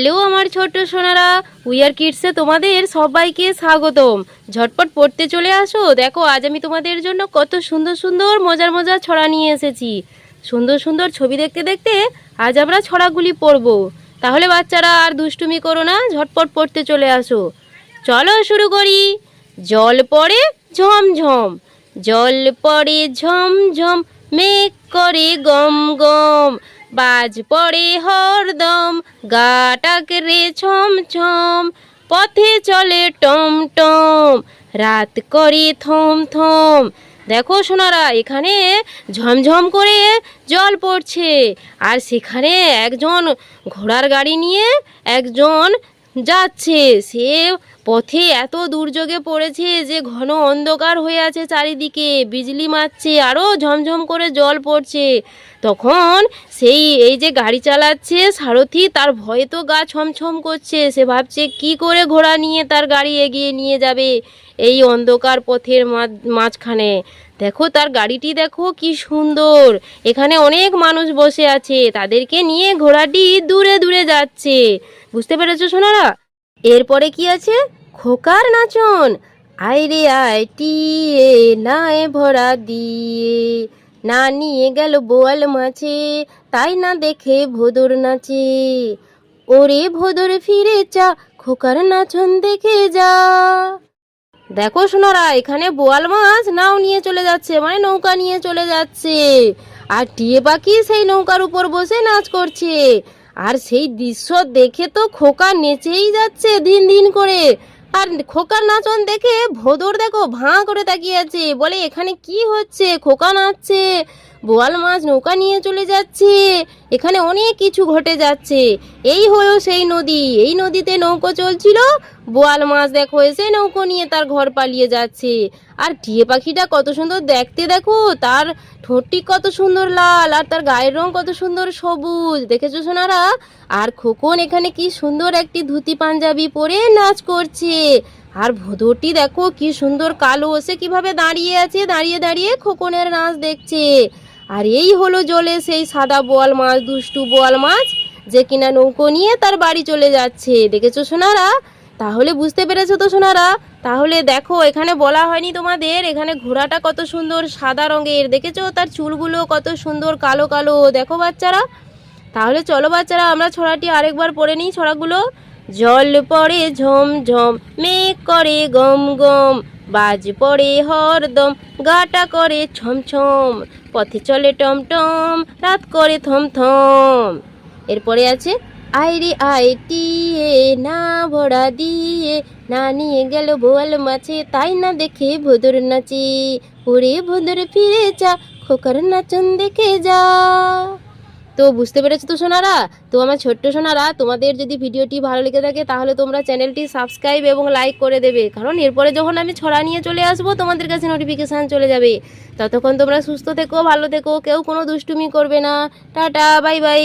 Hello আমার ছোট Sonara wear কিডসে তোমাদের সবাইকে স্বাগতম। ঝটপট পড়তে চলে আসো। দেখো, আজ আমি তোমাদের জন্য কত সুন্দর সুন্দর মজার মজার ছড়া নিয়ে এসেছি। সুন্দর সুন্দর ছবি দেখতে দেখতে আজ আমরা ছড়াগুলি পড়ব। তাহলে বাচ্চারা আর দুষ্টুমি করো না, ঝটপট পড়তে চলে আসো। চলো শুরু করি। জল পড়ে ঝমঝম, জল পড়ে ঝমঝম, মেঘ করে গম গম। বাজ পড়ে হরদম গাটাক রে ছম ছম পথে চলে টম টম, রাত করে থম থম। দেখো সোনারা, এখানে ঝমঝম করে জল পড়ছে, আর সেখানে একজন ঘোড়ার গাড়ি নিয়ে একজন যাচ্ছে। সে পথে এত দুর্যোগে পড়েছে যে ঘন অন্ধকার হয়ে আছে চারিদিকে। বিজলি মারছে আরও ঝমঝম করে জল পড়ছে। তখন সেই, এই যে গাড়ি চালাচ্ছে সারথি, তার ভয়ে তো গা ছমছম করছে। সে ভাবছে, কি করে ঘোড়া নিয়ে তার গাড়ি এগিয়ে নিয়ে যাবে এই অন্ধকার পথের মাঝ- মাঝখানে? দেখো, তার গাড়িটি দেখো, কি সুন্দর। এখানে অনেক মানুষ বসে আছে, তাদেরকে নিয়ে ঘোড়াটি দূরে দূরে যাচ্ছে। বুঝতে পেরেছ সোনারা? এরপরে কি আছে? খোকার নাচন। আয় রে আয়, টিয়ে, নায় ভরা দিয়ে। না নিয়ে গেল বোয়াল মাছে তাই না দেখে ভোদর নাচে। ওরে ভোদর ফিরে চা খোকার নাচন দেখে যা। দেখো সোনারা, এখানে বোয়াল মাছ নাও নিয়ে চলে যাচ্ছে মানে নৌকা নিয়ে চলে যাচ্ছে। আর টিয়ে পাখি সেই নৌকার উপর বসে নাচ করছে। আর সেই দৃশ্য দেখে তো খোকা নেচেই যাচ্ছে দিন দিন করে। আর খোকা নাচন দেখে ভোদর দেখো, ভাঁ করে তাকিয়ে আছে। বলে, এখানে কি হচ্ছে? খোকা নাচছে? বোয়াল মাছ নৌকা নিয়ে চলে যাচ্ছে। এখানে অনেক কিছু ঘটে যাচ্ছে। এই হলো সেই নদী। এই নদীতে নৌকো চলছিল। বোয়াল মাছ দেখো, এসে নৌকো নিয়ে তার ঘর পালিয়ে যাচ্ছে। আর টিয়ে পাখিটা কত সুন্দর দেখতে দেখো, তার ঠোঁটটি কত সুন্দর লাল, আর তার গায়ের রং কত সুন্দর সবুজ। দেখেছ সোনারা? আর খোকন এখানে কি সুন্দর একটি ধুতি পাঞ্জাবি পরে নাচ করছে। আর ভোদরটি দেখো, কি সুন্দর কালো, সে কীভাবে দাঁড়িয়ে আছে, দাঁড়িয়ে দাঁড়িয়ে খোকনের নাচ দেখছে। আর এই হলো জলে সেই সাদা বোয়াল মাছ, দুষ্টু বোয়াল মাছ, যে কিনা নৌকো নিয়ে তার বাড়ি চলে যাচ্ছে। দেখেছ সোনারা? তাহলে বুঝতে পেরেছ তো সোনারা? তাহলে দেখো, এখানে বলা হয়নি তোমাদের, এখানে ঘোড়াটা কত সুন্দর সাদা রঙের। দেখেছ? তার চুলগুলো কত সুন্দর কালো কালো। দেখো বাচ্চারা। তাহলে চলো বাচ্চারা, আমরা ছড়াটি আরেকবার পড়ে নিই ছড়াগুলো। জল পড়ে ঝমঝম, মেঘ করে গম গম। বাজ পড়ে হরদম, গাটা করে ছমছম, পথে চলে টমটম, রাত করে থম থম এরপরে আছে আইরে আই টিয়ে না ভরা দিয়ে, না নিয়ে গেল বোয়াল মাছে, তাই না দেখে ভোদর নাচি, ওরে ভোদর ফিরে যা, খোকার নাচন দেখে যা। তো বুঝতে পেরেছ তো সোনারা? তো আমার ছোট্ট সোনারা, তোমাদের যদি ভিডিওটি ভালো লেগে থাকে তাহলে তোমরা চ্যানেলটি সাবস্ক্রাইব এবং লাইক করে দেবে। কারণ এরপরে যখন আমি ছড়া নিয়ে চলে আসব, তোমাদের কাছে নোটিফিকেশান চলে যাবে। ততক্ষণ তোমরা সুস্থ থেকো, ভালো থেকো, কেউ কোনো দুষ্টুমি করবে না। Ta-ta, bye bye.